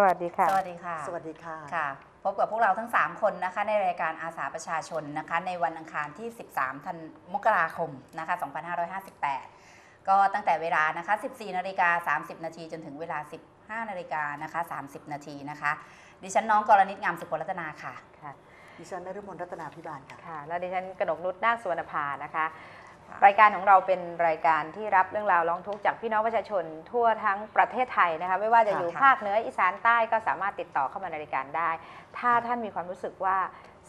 สวัสดีค่ะ สวัสดีค่ะ สวัสดีค่ะค่ะ พบกับพวกเราทั้ง 3 คนนะคะ ในรายการอาสาประชาชนนะคะ ในวันอังคารที่ 13 ธันมกราคมนะคะ 2558 ก็ตั้งแต่เวลานะคะ 14 นาฬิกา 30 นาทีจนถึงเวลา 15 นาฬิกานะคะ 30 นาทีนะคะ ดิฉันน้องกรณิตงามสุขรัตนาค่ะค่ะดิฉันนฤมลรัตนาพิบาลค่ะค่ะ และดิฉันกนกนุชนาคสุวรรณภานะคะ รายการของเราเป็นรายการที่รับเรื่องราวร้องทุกข์จากพี่น้องประชาชนทั่วทั้งประเทศไทยนะคะไม่ว่าจะอยู่ค่ะภาคเหนืออีสานใต้ก็สามารถติดต่อเข้ามาในรายการได้ ถ้าท่านมีความรู้สึกว่า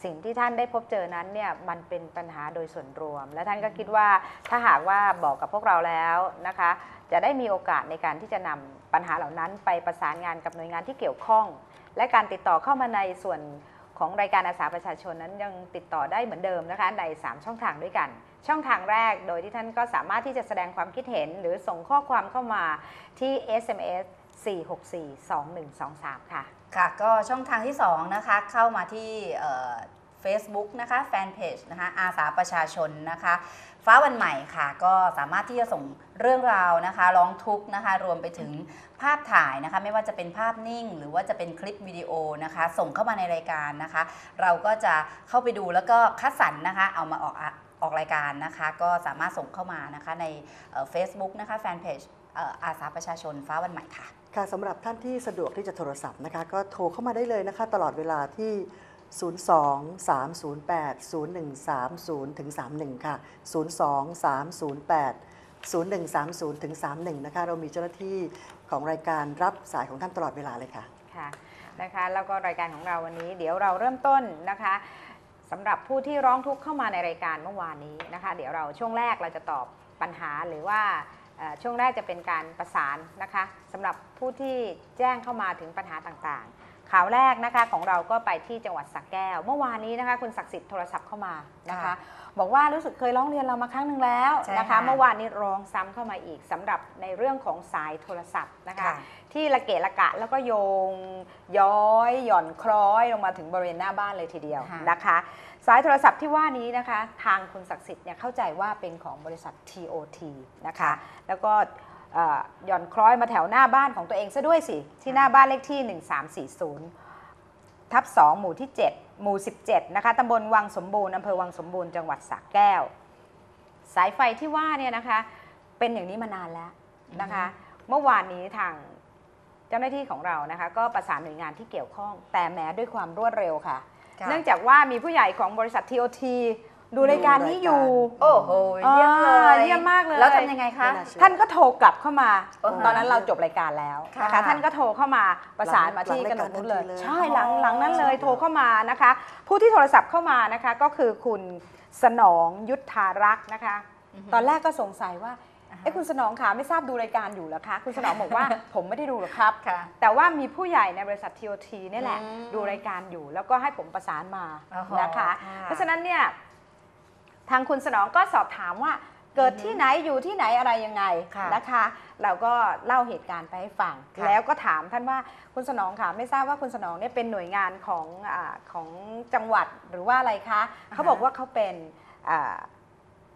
สิ่งที่ท่านได้พบเจอนั้นเนี่ยมันเป็นปัญหาโดยส่วนรวม และท่านก็คิดว่าถ้าหากว่าบอกกับพวกเราแล้วนะคะ จะได้มีโอกาสในการที่จะนำปัญหาเหล่านั้น ไปประสานงานกับหน่วยงานที่เกี่ยวข้อง และการติดต่อเข้ามาในส่วน ของรายการอาสาประชาชนนั้นยังติดต่อได้เหมือนเดิมนะคะใน 3 ช่องทางด้วยกัน ช่องทางแรกโดยที่ท่านก็สามารถที่จะแสดงความคิดเห็น หรือส่งข้อความเข้ามาที่ SMS 4642123 ค่ะ ค่ะ ก็ช่องทางที่ 2 นะคะ เข้ามาที่ เฟซบุ๊กนะคะแฟนเพจนะคะอาสาประชาชนนะคะ ฟ้าวันใหม่ค่ะ ก็สามารถที่จะส่งเรื่องราวนะคะ ร้องทุกข์นะคะ รวมไปถึงภาพถ่ายนะคะ ไม่ว่าจะเป็นภาพนิ่ง หรือว่าจะเป็นคลิปวิดีโอนะคะ ส่งเข้ามาในรายการนะคะ เราก็จะเข้าไปดูแล้วก็คัดสรรนะคะ เอามาออกอออกรายการนะคะ ก็สามารถส่งเข้ามานะคะในเฟซบุ๊กนะคะแฟนเพจอาสาประชาชนฟ้าวันใหม่ค่ะ ค่ะสำหรับท่านที่สะดวกที่จะโทรศัพท์นะคะ ก็โทรเข้ามาได้เลยนะคะ ตลอดเวลาที่ 02 308 0130ถึง31 ค่ะ 02 308 0130ถึง31 นะคะ เรามีเจ้าหน้าที่ของรายการรับสายของท่านตลอดเวลาเลยค่ะ ค่ะนะคะแล้วก็รายการของเราวันนี้เดี๋ยวเราเริ่มต้นนะคะสำหรับผู้ที่ร้องทุกข์เข้ามาในรายการเมื่อวานนี้นะคะ เดี๋ยวเราช่วงแรกเราจะตอบปัญหาหรือว่าช่วงแรกจะเป็นการประสานนะคะสำหรับผู้ที่แจ้งเข้ามาถึงปัญหาต่าง ข่าวแรกนะคะของเราก็ไปที่จังหวัดสักแก้ว เมื่อวานนี้นะคะคุณศักดิ์สิทธิ์โทรศัพท์เข้ามานะคะ ค่ะบอกว่ารู้สึกเคยร้องเรียนเรามาครั้งหนึ่งแล้วใช่นะคะ ค่ะเมื่อวานนี้ร้องซ้ำเข้ามาอีกสำหรับในเรื่องของสายโทรศัพท์นะคะ ค่ะที่ระเกะระกะแล้วก็โยงย้อยหย่อนคล้อยลงมาถึงบริเวณหน้าบ้านเลยทีเดียวค่ะ นะคะ สายโทรศัพท์ที่ว่านี้นะคะ ทางคุณศักดิ์สิทธิ์เนี่ยเข้าใจว่าเป็นของบริษัท TOT นะคะ แล้วก็เอ่อ หย่อนคล้อยมาแถวหน้าบ้านของตัวเองซะด้วยสิ ที่หน้าบ้านเลขที่ 1340 ทับ 2 หมู่ที่ 7 หมู่ 17 นะคะตำบลวังสมบูรณ์อำเภอวังสมบูรณ์จังหวัดสระแก้ว สายไฟที่ว่าเนี่ยนะคะ เป็นอย่างนี้มานานแล้วนะคะ เมื่อวานนี้ทางเจ้าหน้าที่ของเรานะคะ ก็ประสานหน่วยงานที่เกี่ยวข้อง แต่แม้ด้วยความรวดเร็วค่ะค่ะเนื่องจากว่ามีผู้ใหญ่ของบริษัท TOT ดูรายการนี้อยู่โอ้โหเยี่ยมเลยอ่าเยี่ยมมากเลย แล้วทำยังไงคะไม่น่าเชื่อท่านก็โทรกลับเข้ามา โอ้โหตอนนั้นเราจบรายการแล้วนะค่ะ คะท่านก็โทรเข้ามาประสานมาที่หลักงนรายกการนุชเลยทันทีเลย ใช่หลังอ๋อหลังนั้นเลยโทรเข้ามานะคะ ผู้ที่โทรศัพท์เข้ามานะคะก็คือคุณสนองยุทธารักษ์นะคะ ตอนแรกก็สงสัยว่าอ่าฮะเอ้คุณสนองคะไม่ทราบดูรายการอยู่เหรอคะ คุณสนองบอกว่า ผมไม่ได้ดูหรอกครับ ค่ะ แต่ว่ามีผู้ใหญ่ในบริษัท TOT นี่แหละ อืมดูรายการอยู่แล้วก็ให้ผมประสานมาอ๋อนะคะ ค่ะ เพราะฉะนั้นเนี่ย ทางคุณสนองก็สอบถามว่าเกิดที่ไหนอยู่ที่ไหนอะไรยังไงค่ะนะคะ เราก็เล่าเหตุการณ์ไปให้ฟังค่ะแล้วก็ถามท่านว่าคุณสนองค่ะไม่ทราบว่าคุณสนองเนี่ยเป็นหน่วยงานของอาของจังหวัดหรือว่าอะไรคะเขาบอกว่าเขาเป็นอ่า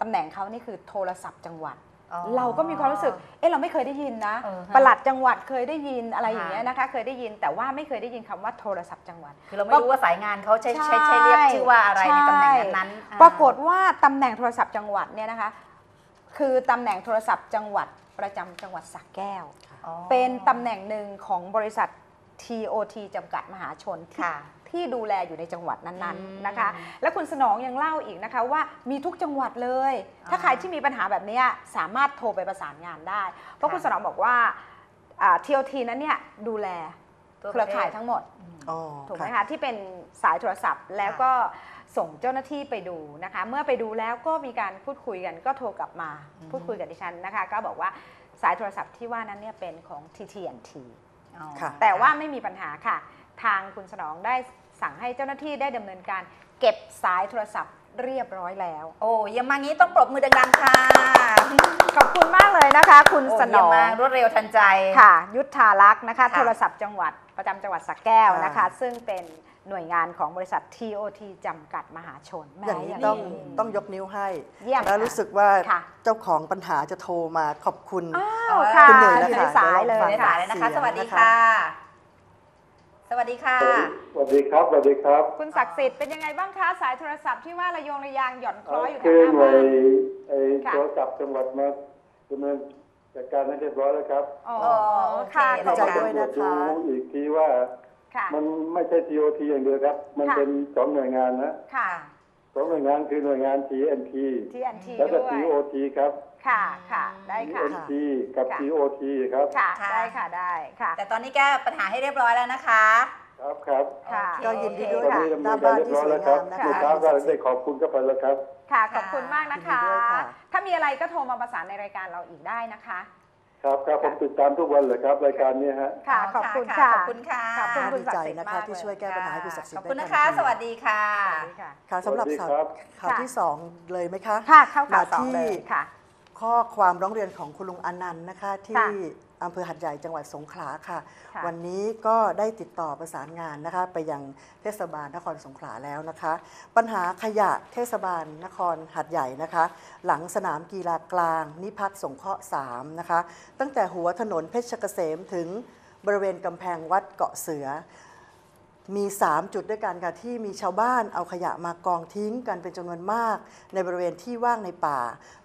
ตำแหน่งเขานี่คือโทรศัพท์จังหวัดอ๋อ เราก็มีความรู้สึก เอ๊ะเราไม่เคยได้ยินนะเออฮะประหลัดจังหวัดเคยได้ยินอะไรอย่างค่ะเงี้ยนะคะ เคยได้ยินแต่ว่าไม่เคยได้ยินคำว่าโทรศัพท์จังหวัด คือเราไม่รู้ว่าสายงานเขาใช้ใช่ใช้ใช้เรียกชื่อว่าอะไรในตำแหน่งนั้นๆอ่าปรากฏว่าตำแหน่งโทรศัพท์จังหวัดเนี่ยนะคะ คือตำแหน่งโทรศัพท์จังหวัดประจำจังหวัดสระแก้วอ๋อเป็นตำแหน่งหนึ่งของบริษัท TOT จำกัดมหาชนที่ค่ะ ที่ดูแลอยู่ในจังหวัดนั้นอืมๆนะคะ และคุณสนองยังเล่าอีกนะคะว่ามีทุกจังหวัดเลย ถ้าอ่าใครที่มีปัญหาแบบเนี้ยสามารถโทรไปประสานงานได้ เพราะค่ะคุณสนองบอกว่าอ่า TOT นั้นเนี่ยดูแลทั่วเครือข่ายประเทศทั้งหมดอ๋อถูกไหมค่ะคะที่เป็นสายโทรศัพท์แล้วก็ส่งเจ้าหน้าที่ไปดูนะคะ เมื่อไปดูแล้วก็มีการพูดคุยกันก็โทรกลับมาอืมพูดคุยกับดิฉันนะคะ ก็บอกว่าสายโทรศัพท์ที่ว่านั้นเนี่ยเป็นของ TTNT อ๋อค่ะแต่ว่าไม่มีปัญหาค่ะ ทางคุณสนองได้ สั่งให้เจ้าหน้าที่ได้ดำเนินการ เก็บสายโทรศัพท์เรียบร้อยแล้ว โอ้เยี่ยมมากงี้ต้องปรบมือดังๆค่ะขอบคุณมากเลยนะคะ คุณโอ้สนเยี่ยอมงมากรวดเร็วทันใจ ค่ะ ยุทธารักษ์นะคะ ค่ะโทรศัพท์จังหวัดประจำจังหวัดสระแก้วนะคะ ค่ะ ซึ่งเป็นหน่วยงานของบริษัท TOT จำกัดมหาชนแหมอย่างนี้ย่างต้องนี้ต้องยกนิ้วให้ เยี่ยมแล้วค่ะ รู้สึกว่าค่ะ เจ้าของปัญหาจะโทรมาขอบคุณ อ้าวค่ะคุณหนึ่งอยู่นะคะในสายเลยในดี๋วสายรเลยนะคะฟังสวัสดีเสียงค่ะ วัสดีค่ะ สวัสดีครับสวัสดีครับ คุณศักดิ์สิทธิ์เป็นยังไงบ้างคะ สายโทรศัพท์ที่ว่าระยงระยางหย่อนคล้อยอยู่แถคืวอหน้าหน่วบ้ายนไอ้ค่ะโทรศัพท์จังหวัดมาดำเนินจัดการให้เรียบร้อยแล้วครับอ๋อโอเคค่ะดีใจขอบคุณด้วยนะคะดูอีกทีว่าค่ะมันไม่ใช่ TOT อย่างเดียวครับ มันค่ะเป็นสองหน่วยงานนะค่ะสองหน่วยงานคือหน่วยงาน TNT TNT แล้วก็ด้วย TOT ครับ ค่ะค่ะได้ค่ะ TNT กับ ค่ะ TOT ครับ ค่ะ ค่ะ ได้ค่ะได้ค่ะ แต่ตอนนี้แก้ปัญหาให้เรียบร้อยแล้วนะคะ ครับครับค่ะ ก็ยินดีด้วยตอนค่ะนี้ดำหเนิน้านการบ้านเรียบที่ร้อยสวแล้ยวครังาบมนะลูกคะค้าก็ได้ขอบคุณกันไปแล้วครับ ค่ะขอบคุณมากนะคะ ยินดีด้วยค่ะ ถ้ามีอะไรก็โทรมาประสานในรายการเราอีกได้นะคะ ครับครับผมติดตามทุกวันเลยครับ รายการนี้ฮะ ค่ะขอบคุณค่ะ ขอบคุณค่ะขอบคุณคุณดีศักใจดิ์สิทธิ์นะคะมากที่เลยช่วยแก้ปัญหาให้คุณศักดิ์สิทขอบธิ์คุณได้นะคะทันที สวัสดีค่ะ สวัสดีค่ะ ค่ะสำหรับสวัสดีข่าวครับ ข่าวค่ะ ที่สองเลยไหมคะค่ะเข้าข่าวมาสองที่เลยค่ะ ข้อความร้องเรียนของคุณลุงอนันต์นะคะ ที่ค่ะอำเภอหัดใหญ่จังหวัดสงขลาค่ะ ค่ะวันนี้ก็ได้ติดต่อประสานงานนะคะ ไปยังเทศบาลนครสงขลาแล้วนะคะ ปัญหาขยะเทศบาลนครหัดใหญ่นะคะ หลังสนามกีฬากลาง นิพัฒน์สงเคราะห์3นะคะ ตั้งแต่หัวถนนเพชรเกษมถึงบริเวณกำแพงวัดเกาะเสือ มี 3 จุดด้วยกันค่ะที่มีชาวบ้านเอาขยะมากองทิ้งกันเป็นจำนวนมาก ในบริเวณที่ว่างในป่า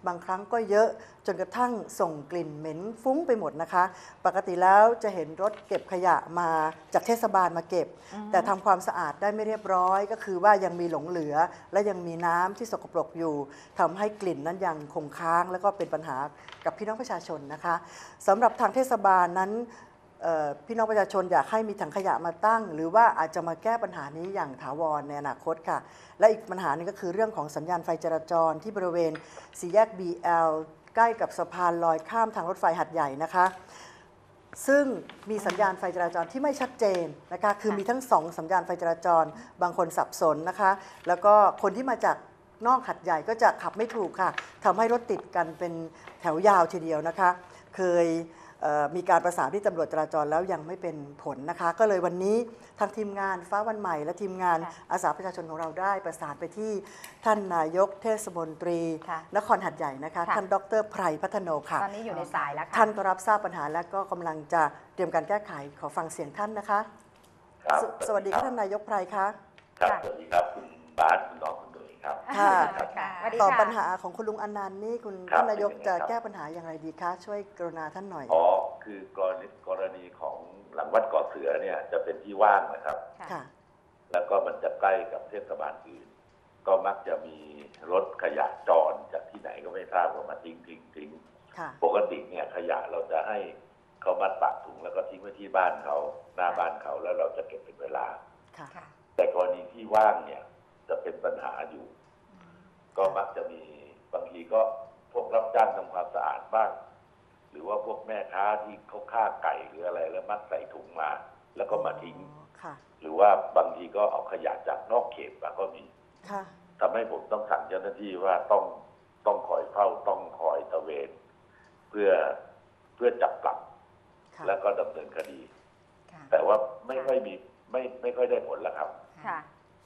บางครั้งก็เยอะจนกระทั่งส่งกลิ่นเหม็นฟุ้งไปหมดนะคะ ปกติแล้วจะเห็นรถเก็บขยะมาจากเทศบาลมาเก็บ แต่ทำความสะอาดได้ไม่เรียบร้อย ก็คือว่ายังมีหลงเหลือ และยังมีน้ำที่สกปรกอยู่ทำให้กลิ่นนั้นยังคงค้าง แล้วก็เป็นปัญหากับพี่น้องประชาชนนะคะสำหรับทางเทศบาลนั้นเอ่อ พี่น้องประชาชนอยากให้มีถังขยะมาตั้ง หรือว่าอาจจะมาแก้ปัญหานี้อย่างถาวรในอนาคตค่ะ และอีกปัญหานึงก็คือเรื่องของสัญญาณไฟจราจรที่บริเวณสี่แยก BL ใกล้กับสะพานลอยข้ามทางรถไฟหัดใหญ่นะคะ ซึ่งมีสัญญาณไฟจราจรที่ไม่ชัดเจนนะคะคือมีทั้งสองสัญญาณไฟจราจร บางคนสับสนนะคะ แล้วก็คนที่มาจากนอกหัดใหญ่ก็จะขับไม่ถูกค่ะทำให้รถติดกันเป็นแถวยาวทีเดียวนะคะ เคย มีการประสานที่ตำรวจจราจรแล้วยังไม่เป็นผลนะคะ ก็เลยวันนี้ทางทีมงานฟ้าวันใหม่ และทีมงานค่ะอาสาประชาชนของเราได้ประสานไปที่ท่านนายกเทศมนตรีค่ะนครหัดใหญ่นะคะค่ะท่านดรไพรพัฒโนค่ะตอนนี้อยู่ในสายแล้วค่ะท่านก็รับทราบปัญหาและก็กำลังจะเตรียมการแก้ไขขอฟังเสียงท่านนะคะครับสสวัสดีค่ะท่านนายกไพรคะครับค่ะสวัสดีครับคุณบาสคุณน้อง คุณดุยครับ ค่ะค่ะสวัสดีต่อค่ะปัญหาของคุณลุงอนันต์นี่คุณครับ ท่านนายกเป็นยังไงจะครับแก้ปัญหาอย่างไรดีคะ ช่วยกรุณาท่านหน่อย อ๋อคือกรณีกรณีของหลังวัดเกาะเสือเนี่ยจะเป็นที่ว่างนะครับ ค่ะ แล้วก็มันจะใกล้กับเทศบาลอื่น ก็มักจะมีรถขยะจรจากที่ไหนก็ไม่ทราบว่ามาทิ้งทิ้งทิ้งค่ะ ปกติเนี่ยขยะเราจะให้เขามัดปากถุงแล้วก็ทิ้งไว้ที่บ้านเขาหน้าบ้านเขาแล้วเราจะเก็บเป็นเวลา ค่ะ ค่ะ แต่กรณีที่ว่างเนี่ย จะเป็นปัญหาอยู่ ก็มักจะมีบางทีก็พวกรับจ้างทำความสะอาดบ้างหรือว่าพวกแม่ค้าที่เขาฆ่าไก่หรืออะไร แล้วมัดใส่ถุงมา แล้วก็มาทิ้งอ๋อค่ะหรือว่าบางทีก็เอาขยะจากนอกเขตมาก็มีค่ะทำให้ผมต้องสั่งเจ้าหน้าที่ว่าต้องต้องคอยเฝ้าต้องคอยตระเวน เพื่อเพื่อจับปรับค่ะแล้วก็ดำเนินคดีค่ะแต่ว่าไม่ค่อยมีไม่ไม่ค่อยได้ผลแล้วครับค่ะ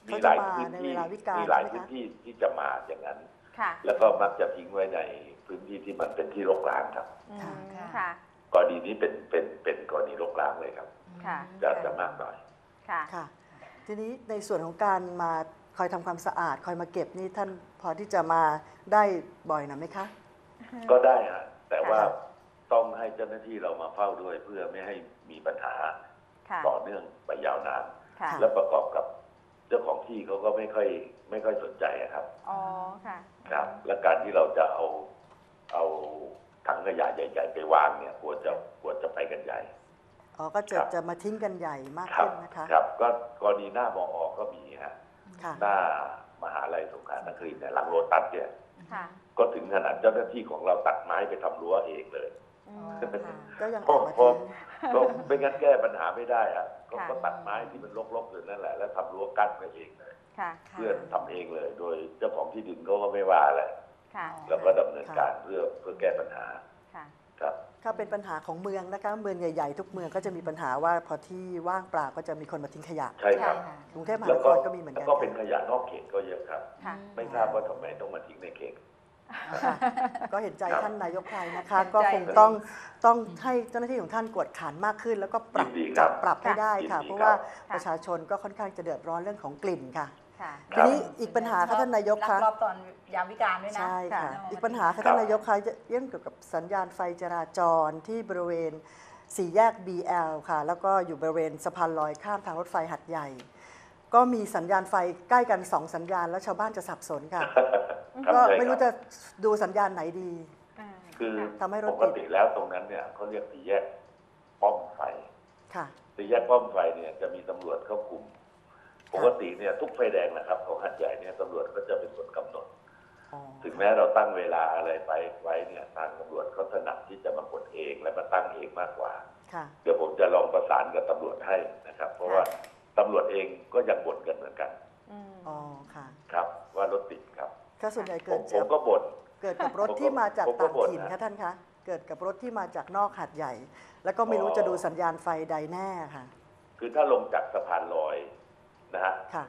มีหลายเขาจะมาพื้นในที่เวลาวิกาลมีหลายใช่ไหมคะพื้นที่ที่จะมาอย่างนั้นค่ะแล้วก็มักจะทิ้งไว้ในพื้นที่ที่มันเป็นที่รกร้างครับอืมค่ะค่ะกรณีนี้เป็นเป็นเป็นกรณีรกร้างเลยครับค่ะจะจะมากหน่อยค่ะค่ะ ทีนี้ในส่วนของการมาคอยทำความสะอาด คอยมาเก็บนี่ท่านพอที่จะมาได้บ่อยหน่อยไหมคะ ก็ได้ฮะแต่ว่าค่ะต้องให้เจ้าหน้าที่เรามาเฝ้าด้วยเพื่อไม่ให้มีปัญหาค่ะต่อเนื่องไปยาวนานค่ะและประกอบกับเจ้าของที่เขาก็ไม่ค่อยไม่ค่อยสนใจอะครับ อ๋อค่ะ ครับ และการที่เราจะเอาเอาถังขยะใหญ่ๆไปวางเนี่ยควรจะควรจะไปกันใหญ่ อ๋อ ก็จะครับ จะมาทิ้งกันใหญ่มากครับขึ้นนะคะ ครับ ก็กรณีหน้ามอก็มีฮะค่ะ หน้ามหาลัยสงขลานครินทร์เนี่ยหลังโรตัสเนี่ย ค่ะ ก็ถึงขนาดเจ้าหน้าที่ของเราตัดไม้ไปทำรั้วเองเลยอือ๋อมค่ะ ก็ยังเพราะออกมาเพราะทิ้ง ก็ไม่งั้นแก้ปัญหาไม่ได้อะก็ค่ะ ก็ตัดไม้ที่มันรกๆอยู่นั่นแหละ แล้วทำรั้วกั้นไว้เองเลยค่ะ เพื่อนทำเองเลย โดยเจ้าของที่ดินเขาก็ไม่ว่าอะไรค่ะ แล้วก็ดำเนินการเพื่อเพื่อแก้ปัญหาค่ะ ครับถ้าเป็นปัญหาของเมืองนะคะเมืองใหญ่ๆ ทุกเมืองก็จะมีปัญหาว่าพอที่ว่างเปล่าก็จะมีคนมาทิ้งขยะ ใช่ครับค่ะกรุงเทพมหาแล้วนคก็รก็มีเหมือนแล้กัวน ก็เป็นขยะนอกเขตก็เยอะครับ ค่ะ ไม่ทราบว่าทำไมต้องมาทิ้งในเขต ค่ะก็เห็นใจครับท่านนายกไพรนะคะเห็นใจก็คงต้องต้องให้เจ้าหน้าที่ของท่านกวดขันมากขึ้น แล้วก็ปรับยินดีครับจับปรับให้ได้ค่ะยินดีเพราะว่าครับประชาชนก็ค่อนข้างจะเดือดร้อนเรื่องของกลิ่นค่ะค่ะครัทีบนี้อีกปัญหาค่ะท่านนายกลัคะรอบตอนยามวิการด้วยนะใช่ค่ะเนะอีกปัญหาค่ะท่านนายกคะเรื่องเกี่ยวกับสัญญาณไฟจราจรที่บริเวณสี่แยก BL ค่ะ แล้วก็อยู่บริเวณสะพานลอยข้ามทางรถไฟหัดใหญ่ ก็มีสัญญาณไฟใกล้กันสองสัญญาณ แล้วชาวบ้านจะสับสนค่ะครับก็ใช่ไม่รู้คจะบดูสัญญาณไหนดี คือทำให้รถปติกดติแล้วตรงนั้นเนี่ยเขาเรียกสี่แยกป้อมไฟค่ะสี่แยกป้อมไฟเนี่ยจะมีตำรวจเข้าคุมปกติเนี่ยทุกไฟแดงนะครับ ของหัดใหญ่เนี่ยตำรวจก็จะเป็นคนกำหนดอ๋อถึงแม้เราตั้งเวลาอะไรไปไว้เนี่ยทางตำรวจเขาถนัดที่จะมากดเองและมาตั้งเองมากกว่าค่ะเดี๋ยวผมจะลองประสานกับตำรวจให้นะครับ เพราะว่า ตำรวจเองก็ยังบ่นกันเหมือนกันอ๋อค่ะ ครับ ว่ารถติดครับ ก็ส่วนใหญ่ผเกิมดผจากมก็บ่น เกิดกับรถผมก็ที่มาจากผมก็ต่างบ่นถิ่นนะค่ะท่านคะเกิดกับรถที่มาจากนอกหาดใหญ่ แล้วก็ไม่รู้อ๋อ จะดูสัญญาณไฟใดแน่ค่ะ คือถ้าลงจากสะพานลอยนะฮะ ค่ะ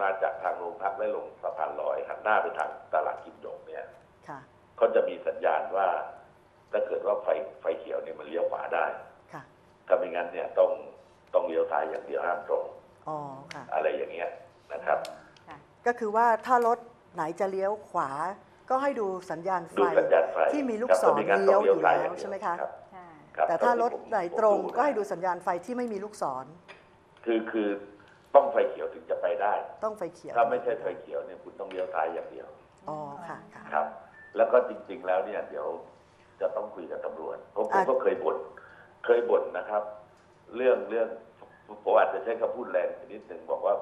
มาจากทางโรงพักและลงสะพานลอยหันหน้าไปทางตลาดกิมหยงเนี่ยค่ะเขาจะมีสัญญาณว่า ถ้าเกิดว่าไฟไฟเขียวเนี่ยมันเลี้ยวขวาได้ ค่ะ ถ้าไม่งั้นเนี่ยต้อง ต้องเลี้ยวซ้ายอย่างเดียวห้ามตรง อ๋อค่ะ อะไรอย่างเงี้ยนะครับ ก็คือว่าถ้ารถไหนจะเลี้ยวขวา ก็ให้ดูสัญญาณไฟดูสัญญาณไฟที่มีลูกครับศรถ้าไม่งั้นเลี้ยวต้งอยู่ซ้าแล้วางเดียใช่ไหมคะ รับใช่ครับแต่ถ้ารถผมไหนผมตรงนะก็ให้ดูสัญญาณไฟที่ไม่มีลูกศร คือคือต้องไฟเขียวถึงจะไปได้ ต้องไฟเขียวถ้าไม่ใช่ไฟเขียวเนี่ยคุณต้องเลี้ยวซ้ายอย่างเดียวอ๋อค่ะค่ะ ครับ แล้วก็จริง ๆ แล้วเนี่ยเดี๋ยวจะต้องคุยกับตำรวจเพราะผมอะ ก็เคยบ่นเคยบ่นนะครับ เรื่องเรื่องผมอาจจะใช้คำพูดแรงไปนิดนึงบอกว่า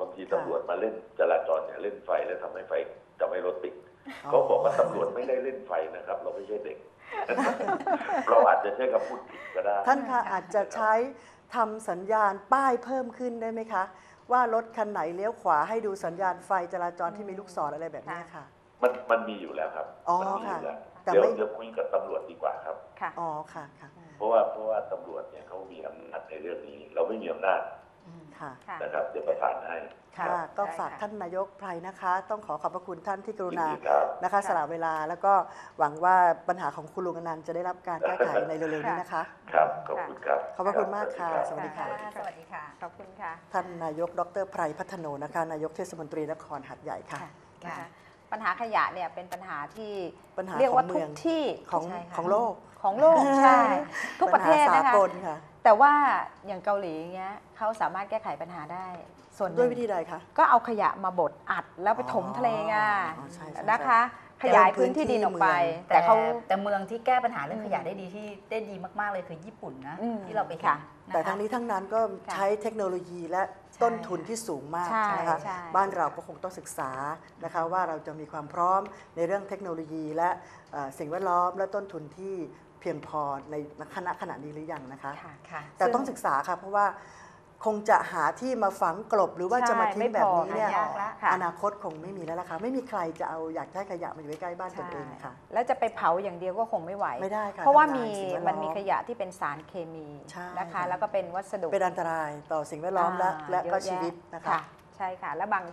บางทีตำรวจมาเล่นจราจรเนี่ยเล่นไฟแล้วทำให้ไฟจะไม่รถติดเขาบอกว่าตำรวจไม่ได้เล่นไฟนะครับ เราไม่ใช่เด็ก เราอาจจะใช้คำพูดผิดก็ได้ ท่านคะอาจจะใช้ทำสัญญาณป้ายเพิ่มขึ้นได้ไหมคะ ว่ารถคันไหนเลี้ยวขวาให้ดูสัญญาณไฟจราจรที่มีลูกศรอะไรแบบนี้ค่ะ มันมันมีอยู่แล้วครับ อ๋อมัมีอยู่แล้วค่ะแต่เดี๋ยวไม่เดี๋ยวคุยกับตำรวจดีกว่าครับ ค่ะ อ๋อค่ะค่ะ เพราะว่าเพราะว่าตำรวจเนี่ยเขามีอำนาจในเรื่องนี้ เราไม่มีอำนาจค่ะ ค่ะ นะครับเดี๋ยวประสานให้ค่ะรับก็ได้ฝากค่ะท่านนายกไพรนะคะ ต้องขอขอบพระคุณท่านที่กรุณายินดีครับ นะคะสละเวลาแล้วก็หวังว่าปัญหาของคุณลุงอนันต์จะได้รับการแก้ไขในเร็วๆนี้นะคะ ครับ ขอบคุณครับ ขอบพระคุณมากค่ะรับสวัสดีค่ะ สวัสดีค่ะ ขอบคุณค่ะ ท่านนายกดรไพรพัฒโนนะคะนายกเทศมนตรีนครหัดใหญ่ค่ะ ค่ะค่ะนะคะปัญหาขยะเนี่ยเป็นปัญหาที่ปัญหาเรียกว่าของทุเมืกอง ที่ของใช่ค่ะ ของโลก ของโลกใช่ทุกประเทศปัญหานะคะสากลค่ะแต่ว่าอย่างเกาหลีเงี้ยเขาสามารถแก้ไขปัญหาได้ ส่วนหด้วยนึ่งวิธีใดคะ ก็เอาขยะมาบดอัดแล้วไปถมทะเลไงอ๋อใช่ใช่นะคะขใช่ยายพื้นที่ดินออกไปเมืองแต่แต่เขาแต่เมืองที่แก้ปัญหาเรื่องอืมขยะได้ดีที่ได้ดีมากๆเลยคือญี่ปุ่นนะอืมที่เราไปเห็นค่ะนะคะแต่ทั้งนี้ทั้งนั้นก็ค่ะใช้เทคโนโลยีและใช่ต้นทุนที่สูงมากใช่นะคะใช่บ้านเราก็คงต้องศึกษานะคะว่าเราจะมีความพร้อมในเรื่องเทคโนโลยีและเอ่อสิ่งแวดล้อมและต้นทุนที่ เพียงพอในคณะขณะนี้หรือยังนะคะค่ะค่ะแต่ต้องศึกษาค่ะเพราะว่าคงจะหาที่มาฝังกลบหรือว่าจะมาทิ้งแบบนี้เนี่ยใช่ไม่พอหายากละค่ะอนาคตคงไม่มีแล้วล่ะค่ะไม่มีใครจะเอาอยากได้ขยะมาอยู่ใกล้ๆบ้านตนเองค่ะ แล้วจะไปเผาอย่างเดียวก็คงไม่ไหวไม่ได้ค่ะเพราะว่าทำลายมีสิ่งแวดล้อมมันมีขยะที่เป็นสารเคมีใช่นะคะค่ะแล้วก็เป็นวัสดุเป็นอันตรายต่อสิ่งแวดล้อมและอ่าและก็เยอแยชีวิตนะคะ ใช่ค่ะ และบาง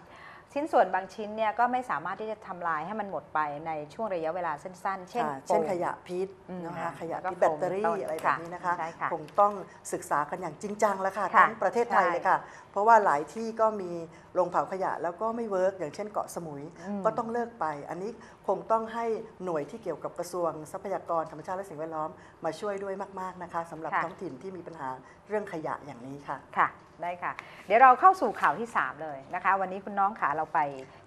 ชิ้นส่วนบางชิ้นเนี่ยก็ไม่สามารถที่จะทำลายให้มันหมดไปในช่วงระยะเวลาสั้นๆ เช่นค่ะเช่นโฟมขยะพิษอืมนะคะค่ะขยะแล้วก็พิษแบตเตอโฟมรี่เป็นต้นอะไรแบบนี้นะคะค่ะใช่ค่ะคงต้องศึกษากันอย่างจริงจังแล้วค่ะค่ะทั้งประเทศไทยใช่เลยค่ะ เพราะว่าหลายที่ก็มีโรงเผาขยะแล้วก็ไม่เวิร์กอย่างเช่นเกาะสมุยอืมก็ต้องเลิกไป อันนี้คงต้องให้หน่วยที่เกี่ยวกับกระทรวงทรัพยากรธรรมชาติและสิ่งแวดล้อมมาช่วยด้วยมาก ๆนะคะสำหรับค่ะท้องถิ่นที่มีปัญหาเรื่องขยะอย่างนี้ค่ะค่ะได้ค่ะ เดี๋ยวเราเข้าสู่ข่าวที่ 3 เลยนะคะ วันนี้คุณน้องขาเราไป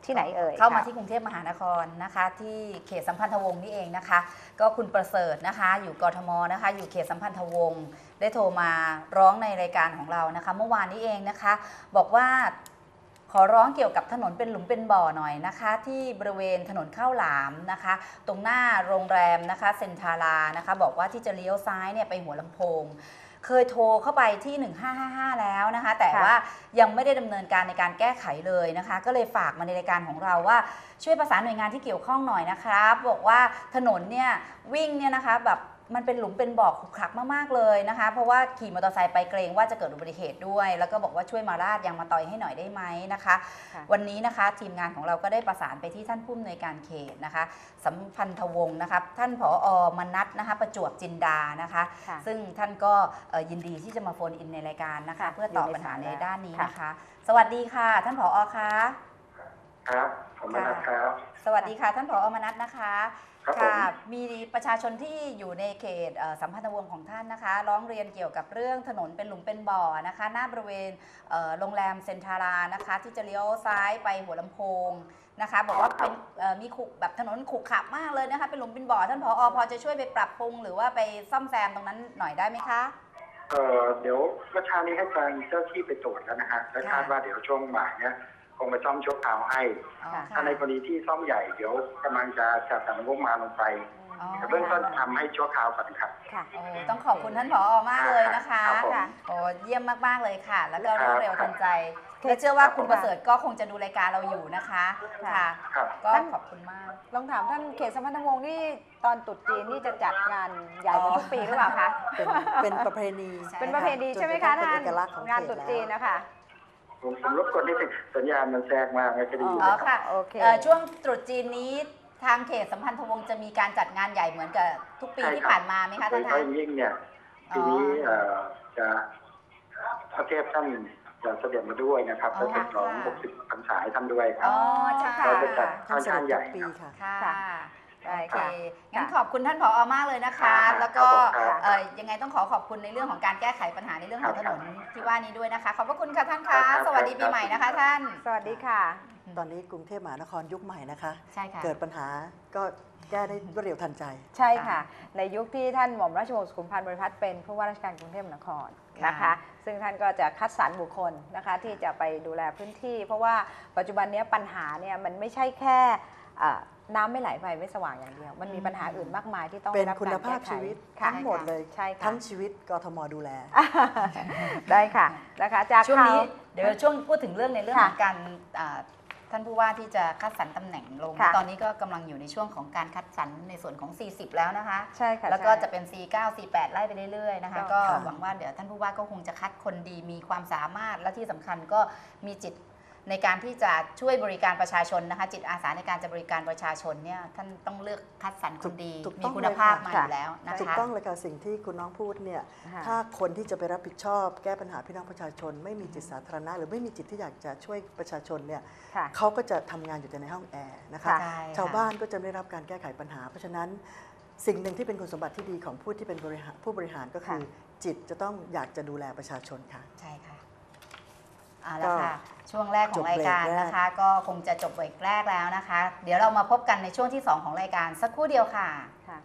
ที่ไหนเอ่ยเข้ามาค่ะที่กรุงเทพมหานครนะคะ ที่เขตสัมพันธวงศ์นี่เองนะคะ ก็คุณประเสริฐนะคะ อยู่กทมนะคะ อยู่เขตสัมพันธวงศ์ ได้โทรมาร้องในรายการของเรานะคะ เมื่อวานนี้เองนะคะ บอกว่าขอร้องเกี่ยวกับถนนเป็นหลุมเป็นบ่อหน่อยนะคะ ที่บริเวณถนนข้าวหลามนะคะ ตรงหน้าโรงแรมนะคะเซนทารานะคะ บอกว่าที่จะเลี้ยวซ้ายเนี่ยไปหัวลำโพง เคยโทรเข้าไปที่ 1555 แล้วนะคะ แต่ว่ายังไม่ได้ดำเนินการในการแก้ไขเลยนะคะ ก็เลยฝากมาในรายการของเราว่า ช่วยประสานหน่วยงานที่เกี่ยวข้องหน่อยนะครับ บอกว่าถนนเนี่ยวิ่งเนี่ยนะคะแบบ มันเป็นหลุมเป็นบ่อขรุขระมากๆเลยนะคะ เพราะว่าขี่มอเตอร์ไซค์ไปเกรงว่าจะเกิดอุบัติเหตุด้วย แล้วก็บอกว่าช่วยมาราดยางมาต่อยให้หน่อยได้ไหมนะคะ ค่ะ วันนี้นะคะทีมงานของเราก็ได้ประสานไปที่ท่านผู้อำนวยการเขตนะคะ สัมพันธวงศ์นะคะท่านผออมนัทนะคะ ประจวบจินดานะคะ ค่ะ ซึ่งท่านก็เอ่อยินดีที่จะมาโฟนอินในรายการนะคะ ค่ะเพื่อตอบอยู่ในปัญหาในสายแล้ว ด้านนี้ค่ะนะคะ สวัสดีค่ะ ท่านผออคะ ครับ ผมมานะครับ สวัสดีค่ะท่านผออมนัทนะคะครับผมค่ะมีประชาชนที่อยู่ในเขตเอ่อสัมพันธวงศ์ของท่านนะคะ ร้องเรียนเกี่ยวกับเรื่องถนนเป็นหลุมเป็นบ่อนะคะ หน้าบริเวณเอ่อโรงแรมเซนทารานะคะ ที่จะเลี้ยวซ้ายไปหัวลำโพงนะคะ บอกว่าเป็นเอ่อมีขุกแบบถนนขรุขระมากเลยนะคะ เป็นหลุมเป็นบ่อท่านผอพอจะช่วยไปปรับปรุง หรือว่าไปซ่อมแซมตรงนั้นหน่อยได้ไหมคะ เอ่อเดี๋ยวเมื่อเช้านี้ให้ทางเจ้าที่ไปตรวจแล้วนะฮะและคาดว่าเดี๋ยวช่วงบ่ายเนี่ย คงไปซ่อมชั่วคราวให้อ๋อค่ะ ถ้าในกรณีที่ซ่อมใหญ่เดี๋ยวกำลังจะจัดสรรงบประมาณลงไปอ๋อ แต่เบื้องต้นทำให้ชั่วคราวก่อนครับ ค่ะ โอ้ต้องขอบคุณท่านผอมากเลยนะคะครับผมค่ะโอ้เยี่ยมมากๆเลยค่ะ แล้วก็ครรับวดเร็วทันใจและเชื่อว่าคุณครับผมประเสริฐก็คงจะดูรายการเราอยู่นะคะ ค่ะค่ะครับ ก็ท่านขอบคุณมาก ลองถามท่านเขตสัมพันธวงศ์นี่ตอนตรุษจีนนี่จะจัดงานใหญ่กว่าทุกปีหรือเปล่าคะ เป็นเป็นประเพณีใช่เป็นประเพณีใช่ไหมคะจนกรท่าทั่นงเป็นเอกลักษณ์ของงานเขตรุตษแล้วจีนนะคะ ผมผมรบกวนนิดนึงสัญญาณมันแทรกมากไม่ค่อยได้ยินอ๋อนะคค่ะรับโอเค เอ่อช่วงตรุษจีนนี้ทางเขตสัมพันธวงศ์จะมีการจัดงานใหญ่เหมือนกับทุกปีใช่ครับที่ผ่านมาไหมคะโดท่ายนเฉคะพาะอย่างยิ่งเนี่ยปีนี้เอ่อจะพระเทพท่านจะเสด็จมาด้วยนะครับอ๋อ และฉลองค่ะ 60พรรษาให้ท่านด้วยครัอ๋บ อใช่ค่ะเราจะจัดท่าค่อนนเสด็ข้างจใหทุญ่กปีครับ ค่ะ ค่ะค่ะ ได้ค่ะค่ะ งั้นค่ะขอบคุณท่านผอมากเลยนะคะ ครับแล้วก็ครับเอ่อยังไงต้องขอขอบคุณในเรื่องของการแก้ไขปัญหาในเรื่องของถนนที่ว่านี้ด้วยนะคะ ขอบพระคุณค่ะท่านครัคะบสวัสดีปีใหม่นะคะท่าน สวัสดีค่ะ ตอนนี้กรุงเทพมหานครยุคใหม่นะคะ ใช่ค่ะ เกิดปัญหาก็แก้ได้รวดเร็วทันใจ ใช่ค่ะ ในยุคที่ท่านหม่อมราชวงศ์สุขุมพันธ์บริพัตรเป็นผู้ว่าราชการกรุงเทพมหานครนะคะค่ะซึ่งท่านก็จะคัดสรรบุคคลนะคะที่จะไปดูแลพื้นที่ เพราะว่าปัจจุบันเนี้ยปัญหาเนี่ยมันไม่ใช่แค่อ่า น้ำไม่ไหลไฟไม่สว่างอย่างเดียว มันมีปัญหาอื่นมากมายที่ต้องเป็นได้รับคุณการภาพแก้ไขชีวิตค่ะทั้งหมดเลยใช่ค่ะทั้งชีวิตกทมดูแล ได้ค่ะนะคะจากช่วงนี้ข่า เดี๋ยวช่วงพูดถึงเรื่องในเรื่องค่ะของการอ่าท่านผู้ว่าที่จะคัดสรรตำแหน่งลง ค่ะ ตอนนี้ก็กำลังอยู่ในช่วงของการคัดสรรในส่วนของ 40 แล้วนะคะ ใช่ค่ะแล้วก็ใช่ จะเป็น C9 C8 ไล่ไปเรื่อยๆนะคะ ก็ก็ค่ะ หวังว่าเดี๋ยวท่านผู้ว่าก็คงจะคัดคนดีมีความสามารถและที่สำคัญก็มีจิต ในการที่จะช่วยบริการประชาชนนะคะ จิตอาสาในการจะบริการประชาชนเนี่ยท่านต้องเลือกคัดสรรคนดีถูกมีต้องคุณภาพเลยมาค่ะอยู่แล้วนะถูกคะต้องเลยค่ะสิ่งที่คุณน้องพูดเนี่ยค่ะถ้าคนที่จะไปรับผิดชอบ แก้ปัญหาพี่น้องประชาชน ไม่มีจิตสาธารณะ หรือไม่มีจิตที่อยากจะช่วยประชาชนเนี่ยค่ะเขาก็จะทำงานอยู่แต่ในห้องแอร์นะคะค่ะใช่ค่ะชาวบ้านก็จะไม่ได้รับการแก้ไขปัญหา เพราะฉะนั้นสิ่งหนึ่งที่เป็นคุณสมบัติที่ดีของผู้ที่เป็นบริหารผู้บริหารก็คือ จิตจะต้องอยากจะดูแลประชาชนค่ะใช่ค่ะ เอาละค่ะ ช่วงแรกของรายการจบเบรกแรก นะคะ ก็คงจะจบเบรกแรกแล้วนะคะ เดี๋ยวเรามาพบกันในช่วงที่ 2 ของรายการสักครู่เดียวค่ะ ค่ะ